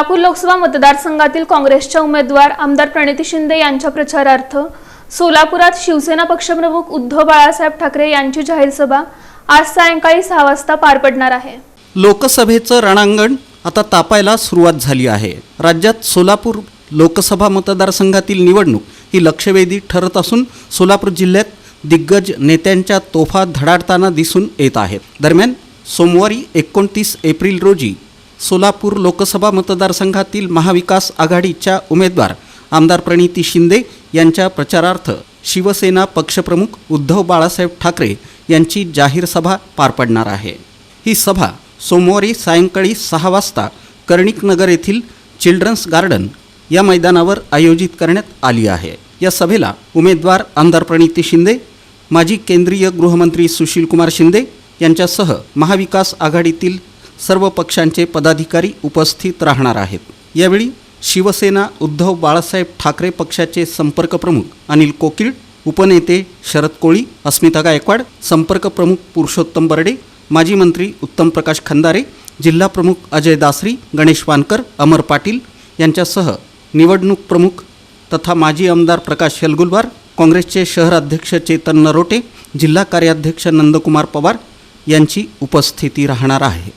सोलापूर लोकसभा मतदारसंघातील काँग्रेसच्या उमेदवार आमदार प्रणिती शिंदे यांच्या प्रचारार्थ सोलापुरात शिवसेना पक्षप्रमुख उद्धव बाळासाहेब ठाकरे यांची जाहीर सभा आज सायंकाळी सहा वाजता पार पडणार आहे. लोकसभेचं रणांगण आता तापायला सुरुवात झाली आहे. राज्यात सोलापूर लोकसभा मतदारसंघातील निवडणूक ही लक्षवेधी ठरत असून सोलापूर जिल्ह्यात दिग्गज नेत्यांच्या तोफा धडाडताना दिसून येत आहेत. दरम्यान सोमवारी एकोणतीस एप्रिल रोजी सोलापूर लोकसभा मतदारसंघातील महाविकास आघाडीच्या उमेदवार आमदार प्रणिती शिंदे यांच्या प्रचारार्थ शिवसेना पक्षप्रमुख उद्धव बाळासाहेब ठाकरे यांची जाहीर सभा पार पडणार आहे. ही सभा सोमवारी सायंकाळी सहा वाजता कर्णिकनगर येथील चिल्ड्रन्स गार्डन या मैदानावर आयोजित करण्यात आली आहे. या सभेला उमेदवार आमदार प्रणिती शिंदे माजी केंद्रीय गृहमंत्री सुशीलकुमार शिंदे यांच्यासह महाविकास आघाडीतील सर्व पक्षांचे पदाधिकारी उपस्थित राहणार आहेत. यावेळी शिवसेना उद्धव बाळासाहेब ठाकरे पक्षाचे संपर्क प्रमुख अनिल कोकिळ उपनेते शरद कोळी अस्मिता गायकवाड संपर्क प्रमुख पुरुषोत्तम बर्डे माजी मंत्री उत्तम प्रकाश खंदारे जिल्हा प्रमुख अजय दासरी गणेश वानकर अमर पाटील यांच्यासह निवडणूक प्रमुख तथा माजी आमदार प्रकाश हेलगुलवार काँग्रेसचे शहर अध्यक्ष चेतन नरोटे जिल्हा कार्याध्यक्ष नंदकुमार पवार यांची उपस्थिती राहणार आहे.